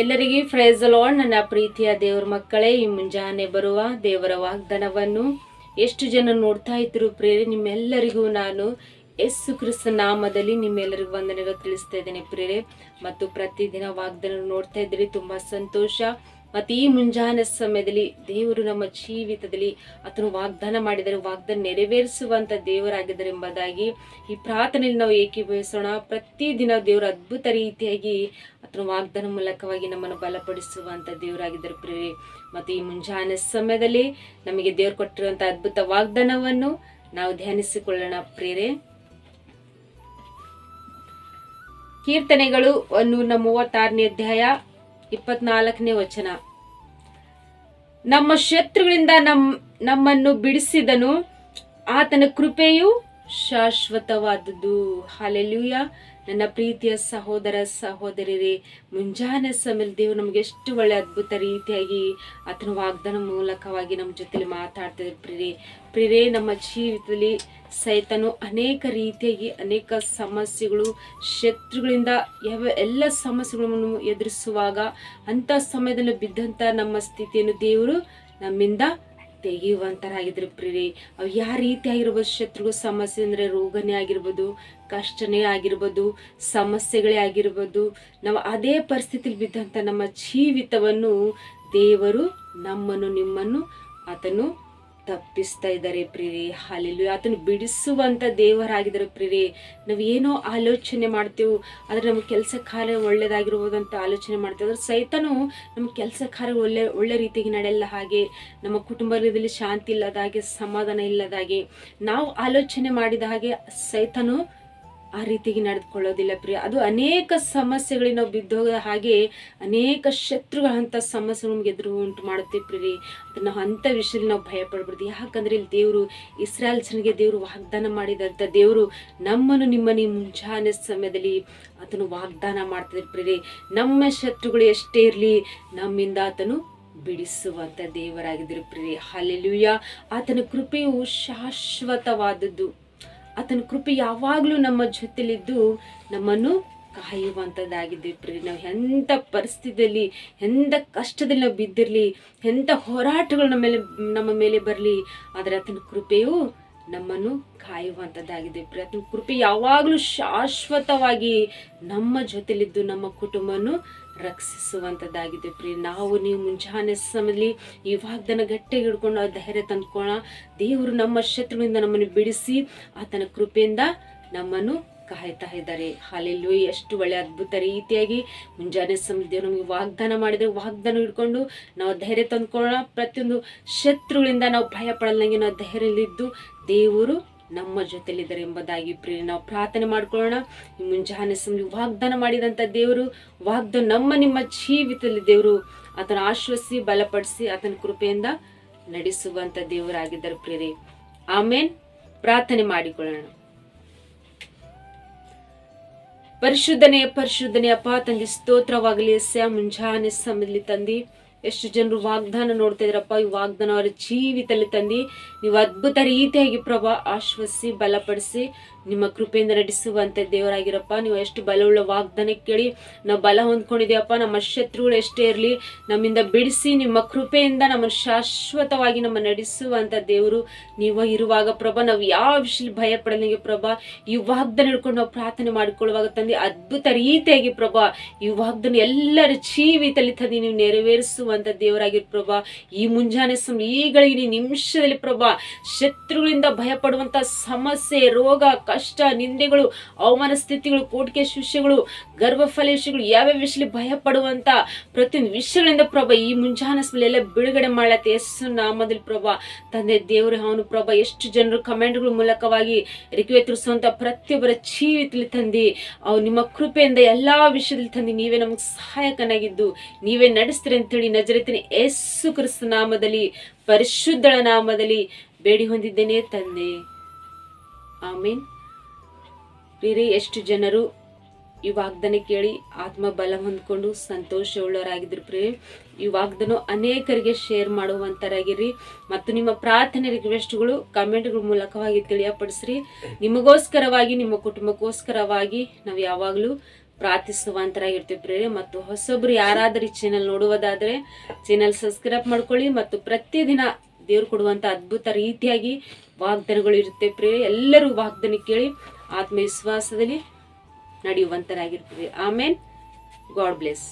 ಎಲ್ಲರಿಗೂ phrase lord ನನ್ನ ಪ್ರೀತಿಯ ದೇವರ ಮಕ್ಕಳೇ, ಈ ಮುಂಜಾನೆ ಬರುವ ದೇವರ ವಾಗ್ದಾನವನ್ನು ಎಷ್ಟು ಜನ ನೋಡ್ತಾ ಇದ್ರು ಪ್ರೇರೆ ನಿಮ್ಮೆಲ್ಲರಿಗೂ ನಾನು ಯಸ್ಸು ಕ್ರಿಸ್ತ ನಾಮದಲ್ಲಿ ನಿಮ್ಮೆಲ್ಲರಿಗೂ ವಂದನೆಗಳು ತಿಳಿಸ್ತಾ ಇದ್ದೇನೆ ಪ್ರೇರೆ ಮತ್ತು ಪ್ರತಿದಿನ ವಾಗ್ದಾನ ನೋಡ್ತಾ ಇದ್ರಿ ತುಂಬಾ ಸಂತೋಷ. ಮತ್ತು ಈ ಮುಂಜಾನೆ ಸಮಯದಲ್ಲಿ ದೇವರು ನಮ್ಮ ಜೀವಿತದಲ್ಲಿ ಆತನು ವಾಗ್ದಾನ ಮಾಡಿದರೆ ವಾಗ್ದಾನ ನೆರವೇರಿಸುವಂತ ದೇವರಾಗಿದ್ದಾರೆ ಎಂಬುದಾಗಿ ಈ ಪ್ರಾರ್ಥನೆಯಲ್ಲಿ ನಾವು ಏಕೀಭವಿಸೋಣ ಪ್ರತಿದಿನ ದೇವರು ಅದ್ಭುತ ರೀತಿಯಾಗಿ ಆತನ ವಾಗ್ದಾನ ಮೂಲಕವಾಗಿ ನಮ್ಮನ್ನು ಬಲಪಡಿಸುವಂತ ದೇವರಾಗಿದ್ದಾರೆ ಪ್ರೇರಿ ಮತ್ತು ಈ ಮುಂಜಾನೆ ಸಮಯದಲ್ಲಿ ನಮಗೆ ದೇವರು ಕೊಟ್ಟಿರುವಂತ ಅದ್ಭುತ ವಾಗ್ದಾನವನ್ನು ನಾವು ಧ್ಯಾನಿಸಿಕೊಳ್ಳೋಣ ಪ್ರೇರೆ ಕೀರ್ತನೆಗಳು ನೂರ ಮೂವತ್ತಾರನೇ ಅಧ್ಯಾಯ. ಇಪ್ಪತ್ನಾಲ್ಕನೇ ವಚನ. ನಮ್ಮ ಶತ್ರುಗಳಿಂದ ನಮ್ ನಮ್ಮನ್ನು ಬಿಡಿಸಿದನು. ಆತನ ಕೃಪೆಯು ಶಾಶ್ವತವಾದುದು ಹಾಲೆಲೂಯ. ನನ್ನ ಪ್ರೀತಿಯ ಸಹೋದರ ಸಹೋದರಿರೇ, ಮುಂಜಾನೆ ಸಮಯದಲ್ಲಿ ದೇವರು ನಮಗೆ ಎಷ್ಟು ಒಳ್ಳೆ ಅದ್ಭುತ ರೀತಿಯಾಗಿ ಆತನ ವಾಗ್ದಾನ ಮೂಲಕವಾಗಿ ನಮ್ಮ ಜೊತೆಲಿ ಮಾತಾಡ್ತಿದ್ರು ಪ್ರಿರೇ ಪ್ರಿರೇ ನಮ್ಮ ಜೀವಿತದಲ್ಲಿ ಸೈತನು ಅನೇಕ ರೀತಿಯಾಗಿ ಅನೇಕ ಸಮಸ್ಯೆಗಳು, ಶತ್ರುಗಳಿಂದ ಯಾವ ಎಲ್ಲ ಸಮಸ್ಯೆಗಳನ್ನು ಎದುರಿಸುವಾಗ ಅಂಥ ಸಮಯದಲ್ಲಿ ಬಿದ್ದಂಥ ನಮ್ಮ ಸ್ಥಿತಿಯನ್ನು ದೇವರು ನಮ್ಮಿಂದ ತೆಗೆಯುವಂತರಾಗಿದ್ರು ಪ್ರಿರಿ ಅವು ಯಾವ ರೀತಿ ಆಗಿರ್ಬೋದು, ಶತ್ರುಗಳು ಸಮಸ್ಯೆ ಅಂದರೆ ರೋಗನೇ ಆಗಿರ್ಬೋದು, ಕಷ್ಟನೇ ಆಗಿರ್ಬೋದು, ಸಮಸ್ಯೆಗಳೇ ಆಗಿರ್ಬೋದು, ನಾವು ಅದೇ ಪರಿಸ್ಥಿತಿಲಿ ಬಿದ್ದಂಥ ನಮ್ಮ ಜೀವಿತವನ್ನು ದೇವರು ನಮ್ಮನ್ನು, ನಿಮ್ಮನ್ನು, ಆತನು ತಪ್ಪಿಸ್ತಾ ಇದ್ದಾರೆ ಪ್ರೀರಿ ಹಾಲೆಲು ಆತನ ಬಿಡಿಸುವಂತ ದೇವರಾಗಿದ್ದಾರೆ ಪ್ರೀರಿ ನಾವು ಏನೋ ಆಲೋಚನೆ ಮಾಡ್ತೇವೆ, ಆದ್ರೆ ನಮ್ಮ ಕೆಲಸ ಕಾರ್ಯ ಒಳ್ಳೇದಾಗಿರ್ಬೋದು ಅಂತ ಆಲೋಚನೆ ಮಾಡ್ತೇವೆ. ಅದ್ರ ಸೈತನು ನಮ್ಮ ಕೆಲಸ ಕಾರ್ಯ ಒಳ್ಳೆ ಒಳ್ಳೆ ರೀತಿಗೆ ನಡೆಯಲ್ಲ ಹಾಗೆ. ನಮ್ಮ ಕುಟುಂಬದಲ್ಲಿ ಶಾಂತಿ ಇಲ್ಲದ ಹಾಗೆ, ಸಮಾಧಾನ ಇಲ್ಲದ ಹಾಗೆ. ನಾವು ಆಲೋಚನೆ ಮಾಡಿದ ಹಾಗೆ ಸೈತನು ಆ ರೀತಿಗೆ ನಡೆದುಕೊಳ್ಳೋದಿಲ್ಲ ಪ್ರಿಯ. ಅದು ಅನೇಕ ಸಮಸ್ಯೆಗಳಿಗೆ ನಾವು ಬಿದ್ದೋಗದ ಹಾಗೆ ಅನೇಕ ಶತ್ರುಗಳಂಥ ಸಮಸ್ಯೆ ನಮ್ಗೆ ಎದುರು ಉಂಟು ಮಾಡುತ್ತೆ ಪ್ರಿರಿ ಅದನ್ನ ನಾವು ಅಂಥ ವಿಷಯದಲ್ಲಿ ನಾವು ಭಯ ಪಡ್ಬಾರ್ದು ಯಾಕಂದರೆ ಇಲ್ಲಿ ದೇವರು ಇಸ್ರಾಯಲ್ ಜನಗೆ ದೇವರು ವಾಗ್ದಾನ ಮಾಡಿದಂಥ ದೇವರು ನಮ್ಮನ್ನು ನಿಮ್ಮನ್ನು ಮುಂಜಾನೆ ಸಮಯದಲ್ಲಿ ಆತನು ವಾಗ್ದಾನ ಮಾಡ್ತಿದ್ರು ಪ್ರಿಯರಿ. ನಮ್ಮ ಶತ್ರುಗಳು ಎಷ್ಟೇ ಇರಲಿ ನಮ್ಮಿಂದ ಆತನು ಬಿಡಿಸುವಂಥ ದೇವರಾಗಿದ್ದರು ಪ್ರಿಯರಿ. ಹಾಲೆಲುಯ್ಯ ಆತನ ಕೃಪೆಯು ಶಾಶ್ವತವಾದದ್ದು. ಆತನ ಕೃಪೆ ಯಾವಾಗಲೂ ನಮ್ಮ ಜೊತೆಲಿದ್ದು ನಮ್ಮನ್ನು ಕಾಯುವಂಥದ್ದಾಗಿದೆ ಪ್ರೀ ನಾವು ಎಂಥ ಪರಿಸ್ಥಿತಿಯಲ್ಲಿ, ಎಂಥ ಕಷ್ಟದಲ್ಲಿ ನಾವು ಬಿದ್ದಿರಲಿ, ಎಂಥ ಹೋರಾಟಗಳು ನಮ್ಮ ಮೇಲೆ ನಮ್ಮ ಮೇಲೆ ಬರಲಿ, ಆದರೆ ಆತನ ಕೃಪೆಯು ನಮ್ಮನ್ನು ಕಾಯುವಂಥದ್ದಾಗಿದೆ ಆತನ ಕೃಪೆ ಯಾವಾಗಲೂ ಶಾಶ್ವತವಾಗಿ ನಮ್ಮ ಜೊತೆಲಿದ್ದು, ನಮ್ಮ ಕುಟುಂಬವನ್ನು ರಕ್ಷಿಸುವಂಥದ್ದಾಗಿದೆ ಪ್ರಿಯ ನಾವು ನೀವು ಮುಂಜಾನೆ ಸಮಯದಲ್ಲಿ ಈ ವಾಗ್ದನ ಗಟ್ಟಿಗೆ ಹಿಡ್ಕೊಂಡು ಆ ಧೈರ್ಯ ತಂದ್ಕೊಳ್ಳೋಣ. ದೇವರು ನಮ್ಮ ಶತ್ರುವಿಂದ ನಮ್ಮನ್ನು ಬಿಡಿಸಿ ಆತನ ಕೃಪೆಯಿಂದ ನಮ್ಮನ್ನು ಕಾಯ್ತಾ ಇದ್ದಾರೆ. ಹಾಲೆಲ್ಲೂ ಎಷ್ಟು ಒಳ್ಳೆ ಅದ್ಭುತ ರೀತಿಯಾಗಿ ಮುಂಜಾನೆ ಸಮಯ ದೇವರು ನಮಗೆ ವಾಗ್ದಾನ ಮಾಡಿದರೆ ವಾಗ್ದಾನ ಹಿಡ್ಕೊಂಡು ನಾವು ಧೈರ್ಯ ತಂದ್ಕೊಳ್ಳೋಣ. ಪ್ರತಿಯೊಂದು ಶತ್ರುಗಳಿಂದ ನಾವು ಭಯ ಪಡಲ್ಲಂಗೆ ನಾವು ಧೈರ್ಯದಲ್ಲಿದ್ದು ದೇವರು ನಮ್ಮ ಜೊತೆಲಿದ್ದಾರೆ ಎಂಬುದಾಗಿ ಪ್ರಿಯ ನಾವು ಪ್ರಾರ್ಥನೆ ಮಾಡ್ಕೊಳ್ಳೋಣ. ಮುಂಜಾನೆ ಸಮಯ ವಾಗ್ದಾನ ಮಾಡಿದಂಥ ದೇವರು, ವಾಗ್ದಾನ ನಮ್ಮ ನಿಮ್ಮ ಜೀವಿತದಲ್ಲಿ ದೇವರು, ಆತನ ಆಶ್ವಸಿ, ಬಲಪಡಿಸಿ, ಆತನ ಕೃಪೆಯಿಂದ ನಡೆಸುವಂತ ದೇವರಾಗಿದ್ದಾರೆ ಪ್ರೇರಿ ಆಮೇನ್. ಪ್ರಾರ್ಥನೆ ಮಾಡಿಕೊಳ್ಳೋಣ. ಪರಿಶುದ್ಧನೆ ಪರಿಶುದ್ಧನೆ, ಅಪ್ಪ ತಂದೆ, ಸ್ತೋತ್ರವಾಗಲಿ ಸ್ಯಾ ಮುಂಜಾನೆ ಸಮಯದಲ್ಲಿ ತಂದಿ. ಎಷ್ಟು ಜನರು ವಾಗ್ದಾನ ನೋಡ್ತಾ ಇದ್ರಪ್ಪ, ಈ ವಾಗ್ದಾನ ಅವರ ಜೀವಿತಲ್ಲಿ ತಂದು, ನೀವು ಅದ್ಭುತ ರೀತಿಯಾಗಿ ಪ್ರಭಾ ಆಶ್ವಸಿ, ಬಲಪಡಿಸಿ, ನಿಮ್ಮ ಕೃಪೆಯಿಂದ ನಡೆಸುವಂತ ದೇವರಾಗಿರಪ್ಪ. ನೀವು ಎಷ್ಟು ಬಲವುಳ್ಳ ವಾಗ್ದಾನ ಕೇಳಿ, ನಾವು ಬಲ ಹೊಂದ್ಕೊಂಡಿದ್ದೀವಪ್ಪ ನಮ್ಮ ಶತ್ರುಗಳು ಎಷ್ಟೇ ಇರಲಿ, ನಮ್ಮಿಂದ ಬಿಡಿಸಿ, ನಿಮ್ಮ ಕೃಪೆಯಿಂದ ನಮ್ಮ ಶಾಶ್ವತವಾಗಿ ನಮ್ಮ ನಡೆಸುವಂತ ದೇವರು ನೀವು ಇರುವಾಗ ಪ್ರಭಾ, ನಾವು ಯಾವ ವಿಷಯ ಭಯ ಪಡಲಿಗೆ ಪ್ರಭಾ. ಈ ವಾಗ್ದಾನ ಹಿಡ್ಕೊಂಡು ನಾವು ಪ್ರಾರ್ಥನೆ ಮಾಡಿಕೊಳ್ಳುವಾಗ ತಂದಿ, ಅದ್ಭುತ ರೀತಿಯಾಗಿ ಪ್ರಭಾ, ಈ ವಾಗ್ದಾನ ಎಲ್ಲರ ಜೀವಿತಲ್ಲಿ ತಂದು, ನೀವು ನೆರವೇರಿಸುವಂತ ದೇವರಾಗಿರು ಪ್ರಭಾ. ಈ ಮುಂಜಾನೆ ಈಗಳಿಗೆ ನಿಮಿಷದಲ್ಲಿ ಪ್ರಭಾ, ಶತ್ರುಗಳಿಂದ ಭಯ ಪಡುವಂತ ಸಮಸ್ಯೆ, ರೋಗ, ಕಷ್ಟ, ನಿಂದೆಗಳು, ಅವಮಾನ ಸ್ಥಿತಿಗಳು ಕೋಟಿಕೆ ಶಿಷ್ಯಗಳು ಗರ್ಭಫಲ ವಿಷಯಗಳು ಯಾವ್ಯಾವ ಭಯ ಪಡುವಂತ ಪ್ರತಿಯೊಂದು ವಿಷಯಗಳಿಂದ ಪ್ರಭಾ ಈ ಮುಂಜಾನೆ ಎಲ್ಲ ಬಿಡುಗಡೆ ಮಾಡತ್ತೆ ಯಶಸ್ಸು ನಾಮದಲ್ಲಿ ಪ್ರಭಾ. ತಂದೆ ದೇವರು, ಅವನು ಪ್ರಭಾ, ಎಷ್ಟು ಜನರು ಕಮೆಂಟ್ಗಳ ಮೂಲಕವಾಗಿ ರಿಕ್ವೆ ತಿಳಿಸುವಂತ ಪ್ರತಿಯೊಬ್ಬರ ಜೀವಿತದಲ್ಲಿ ತಂದಿ ಅವು ನಿಮ್ಮ ಕೃಪೆಯಿಂದ ಎಲ್ಲಾ ವಿಷಯದಲ್ಲಿ ತಂದಿ, ನೀವೇ ನಮ್ಗೆ ಸಹಾಯಕನಾಗಿದ್ದು, ನೀವೇ ನಡೆಸ್ತೀರಿ ಅಂತೇಳಿ ನಜರತಿನ ಯೇಸು ಕ್ರಿಸ್ತ ನಾಮದಲ್ಲಿ, ಪರಿಶುದ್ಧಳ ನಾಮದಲ್ಲಿ ಬೇಡಿ ಹೊಂದಿದ್ದೇನೆ ತಂದೆ. ಆಮೀನ್. ಬೇರೆ ಎಷ್ಟು ಜನರು ಈ ವಾಗ್ದಾನ ಕೇಳಿ ಆತ್ಮ ಬಲ ಹೊಂದ್ಕೊಂಡು ಸಂತೋಷವುಳ್ಳವರಾಗಿದ್ರು ಪ್ರಿಯ ಈ ವಾಗ್ದಾನ ಅನೇಕರಿಗೆ ಶೇರ್ ಮಾಡುವಂತರಾಗಿರಿ. ಮತ್ತು ನಿಮ್ಮ ಪ್ರಾರ್ಥನೆ ರಿಕ್ವೆಸ್ಟ್ಗಳು, ಕಮೆಂಟ್ಗಳ ಮೂಲಕವಾಗಿ ತಿಳಿಯಪಡಿಸ್ರಿ. ನಿಮಗೋಸ್ಕರವಾಗಿ, ನಿಮ್ಮ ಕುಟುಂಬಕ್ಕೋಸ್ಕರವಾಗಿ, ನಾವು ಯಾವಾಗಲೂ ಪ್ರಾರ್ಥಿಸುವಂತರಾಗಿರ್ತೀವಿ ಪ್ರೇರೆ ಮತ್ತು ಹೊಸೊಬ್ರು ಯಾರಾದರೂ ಈ ಚಾನಲ್ ನೋಡುವುದಾದರೆ ಚಾನೆಲ್ ಸಬ್ಸ್ಕ್ರೈಬ್ ಮಾಡ್ಕೊಳ್ಳಿ ಮತ್ತು ಪ್ರತಿದಿನ ದೇವ್ರು ಕೊಡುವಂಥ ಅದ್ಭುತ ರೀತಿಯಾಗಿ ವಾಗ್ದಾನಗಳು ಇರುತ್ತೆ ಪ್ರೇರೆ ಎಲ್ಲರೂ ವಾಗ್ದಾನ ಕೇಳಿ ಆತ್ಮವಿಶ್ವಾಸದಲ್ಲಿ ನಡೆಯುವಂತರಾಗಿರ್ತೀವಿ. ಆಮೇನ್ ಗಾಡ್ ಬ್ಲೆಸ್